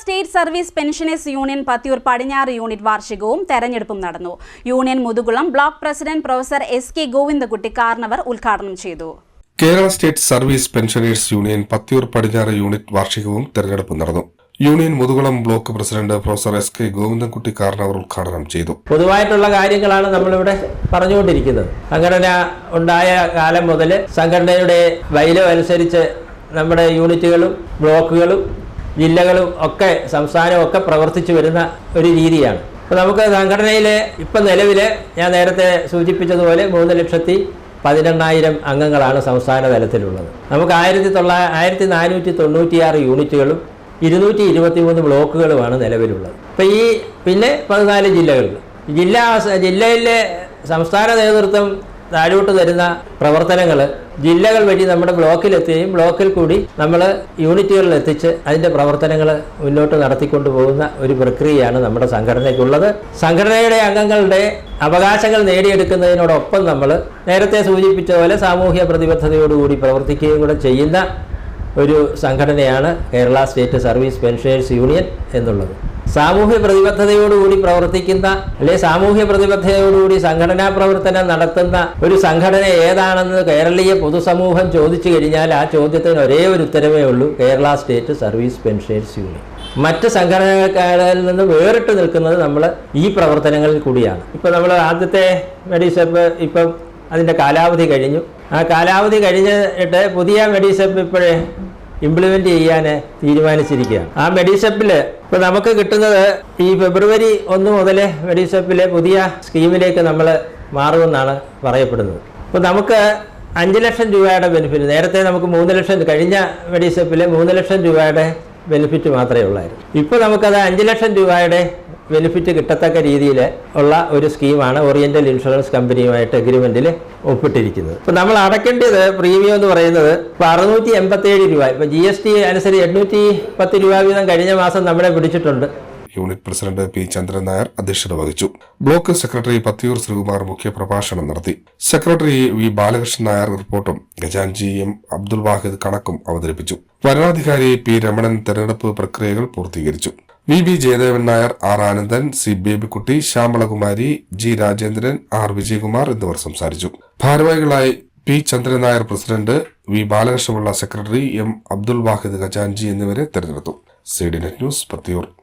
State service pensioners union Pathiyoor പടിഞ്ഞാറ് unit വാർഷികവും തെരഞ്ഞെടുപ്പും നടന്നു. Union Muthukulam block president professor S K Govindakutty Karnavar ഉദ്ഘാടനം ചെയ്തു. Kerala state service pensioners union Pathiyoor പടിഞ്ഞാറ് യൂണിറ്റ് വാർഷികവും തെരഞ്ഞെടുപ്പും നടന്നു. Union Muthukulam block president professor S K Govindankutty Karnavar ഉദ്ഘാടനം ചെയ്തു. പൊതുവായിട്ടുള്ള കാര്യങ്ങളാണ് നമ്മളിവിടെ പറഞ്ഞുകൊണ്ടിരിക്കുന്നത്. സംഘടന ഉണ്ടായ കാലം മുതൽ സംഘടനയുടെ വൈലം അനുസരിച്ച് നമ്മുടെ യൂണിറ്റുകളും ബ്ലോക്കുകളും ജില്ലകളും ഒക്കെ സംസ്ഥാനവും ഒക്കെ പ്രവർത്തിച്ചു വരുന്ന ഒരു രീതിയാണ്. അപ്പോൾ നമുക്ക് സംഘടനയിൽ ഇപ്പം നിലവിൽ ഞാൻ നേരത്തെ സൂചിപ്പിച്ചതുപോലെ മൂന്ന് ലക്ഷത്തി പതിനെണ്ണായിരം അംഗങ്ങളാണ് സംസ്ഥാന തലത്തിലുള്ളത്. നമുക്ക് ആയിരത്തി തൊള്ള ആയിരത്തി നാനൂറ്റി തൊണ്ണൂറ്റിയാറ് യൂണിറ്റുകളും ഇരുന്നൂറ്റി ഇരുപത്തി മൂന്ന് ബ്ലോക്കുകളുമാണ് നിലവിലുള്ളത്. അപ്പോൾ ഈ പിന്നെ പതിനാല് ജില്ലകളിൽ ജില്ലാ ജില്ലയിലെ സംസ്ഥാന നേതൃത്വം താഴോട്ട് തരുന്ന പ്രവർത്തനങ്ങൾ ജില്ലകൾ വഴി നമ്മുടെ ബ്ലോക്കിലെത്തുകയും ബ്ലോക്കിൽ കൂടി നമ്മൾ യൂണിറ്റുകളിൽ എത്തിച്ച് അതിന്റെ പ്രവർത്തനങ്ങൾ മുന്നോട്ട് നടത്തിക്കൊണ്ടു പോകുന്ന ഒരു പ്രക്രിയയാണ് നമ്മുടെ സംഘടനയ്ക്കുള്ളത്. സംഘടനയുടെ അംഗങ്ങളുടെ അവകാശങ്ങൾ നേടിയെടുക്കുന്നതിനോടൊപ്പം നമ്മൾ നേരത്തെ സൂചിപ്പിച്ച പോലെ സാമൂഹ്യ പ്രതിബദ്ധതയോടുകൂടി പ്രവർത്തിക്കുകയും കൂടെ ചെയ്യുന്ന ഒരു സംഘടനയാണ് Kerala state service pensioners union എന്നുള്ളത്. സാമൂഹ്യ പ്രതിബദ്ധതയോടുകൂടി പ്രവർത്തിക്കുന്ന അല്ലെ സാമൂഹ്യ പ്രതിബദ്ധതയോടുകൂടി സംഘടനാ പ്രവർത്തനം നടത്തുന്ന ഒരു സംഘടന ഏതാണെന്ന് കേരളീയ പൊതുസമൂഹം ചോദിച്ചു കഴിഞ്ഞാൽ ആ ചോദ്യത്തിന് ഒരേ ഒരു ഉത്തരവേ ഉള്ളൂ. Kerala state service pensioners union. മറ്റ് സംഘടനകളിൽ നിന്ന് വേറിട്ട് നിൽക്കുന്നത് നമ്മൾ ഈ പ്രവർത്തനങ്ങളിൽ കൂടിയാണ്. ഇപ്പോൾ നമ്മൾ ആദ്യത്തെ മെഡിസപ്പ് ഇപ്പം അതിന്റെ കാലാവധി കഴിഞ്ഞു. ആ കാലാവധി കഴിഞ്ഞിട്ട് പുതിയ മെഡിസപ്പ് ഇപ്പോഴേ ഇംപ്ലിമെന്റ് ചെയ്യാൻ തീരുമാനിച്ചിരിക്കുകയാണ് ആ മെഡിസെപ്പിൽ ഇപ്പോൾ നമുക്ക് കിട്ടുന്നത് ഈ ഫെബ്രുവരി ഒന്ന് മുതൽ മെഡിസെപ്പിലെ പുതിയ സ്കീമിലേക്ക് നമ്മൾ മാറുമെന്നാണ് പറയപ്പെടുന്നത്. അപ്പോൾ നമുക്ക് അഞ്ച് ലക്ഷം രൂപയുടെ ബെനിഫിറ്റ് നേരത്തെ നമുക്ക് മൂന്ന് ലക്ഷം കഴിഞ്ഞ മെഡിസെപ്പിൽ മൂന്ന് ലക്ഷം രൂപയുടെ ബെനിഫിറ്റ് മാത്രമേ ഉള്ളായിരുന്നു. ഇപ്പോൾ നമുക്കത് അഞ്ച് ലക്ഷം രൂപയുടെ ബെനിഫിറ്റ് കിട്ടത്തക്ക രീതിയിൽ ഉള്ള ഒരു സ്കീമാണ് ഓറിയന്റൽ ഇൻഷുറൻസ് കമ്പനിയുമായിട്ട് എഗ്രിമെന്റിൽ ഒപ്പിട്ടിരിക്കുന്നത്. ഇപ്പം നമ്മൾ അടയ്ക്കേണ്ടത് പ്രീമിയം എന്ന് പറയുന്നത് ഇപ്പോൾ അറുന്നൂറ്റി എൺപത്തേഴ് രൂപ. ഇപ്പോൾ ജി എസ് ടി അനുസരിച്ച് എണ്ണൂറ്റി പത്ത് രൂപ വീതം കഴിഞ്ഞ മാസം നമ്മളെ പിടിച്ചിട്ടുണ്ട്. Unit president P Chandran Nair അധ്യക്ഷത വഹിച്ചു. ബ്ലോക്ക് സെക്രട്ടറി പത്തിയൂർ ശ്രീകുമാർ മുഖ്യപ്രഭാഷണം നടത്തി. സെക്രട്ടറി വി ബാലകൃഷ്ണൻ നായർ റിപ്പോർട്ടും ഖജാൻജി എം അബ്ദുൽ വാഹിദ് കണക്കും അവതരിപ്പിച്ചു. വരണാധികാരി പി രമണൻ തെരഞ്ഞെടുപ്പ് പ്രക്രിയകൾ പൂർത്തീകരിച്ചു. V B Jayadevan Nair R Anandan C Babykutty Shyamalakumari G Rajendran R Vijayakumar എന്നിവർ സംസാരിച്ചു. ഭാരവാഹികളായി P Chandran Nair president V Balakrishnapillai secretary M Abdul Wahid ഖജാൻജി എന്നിവരെ തെരഞ്ഞെടുത്തു. C D net news Pathiyoor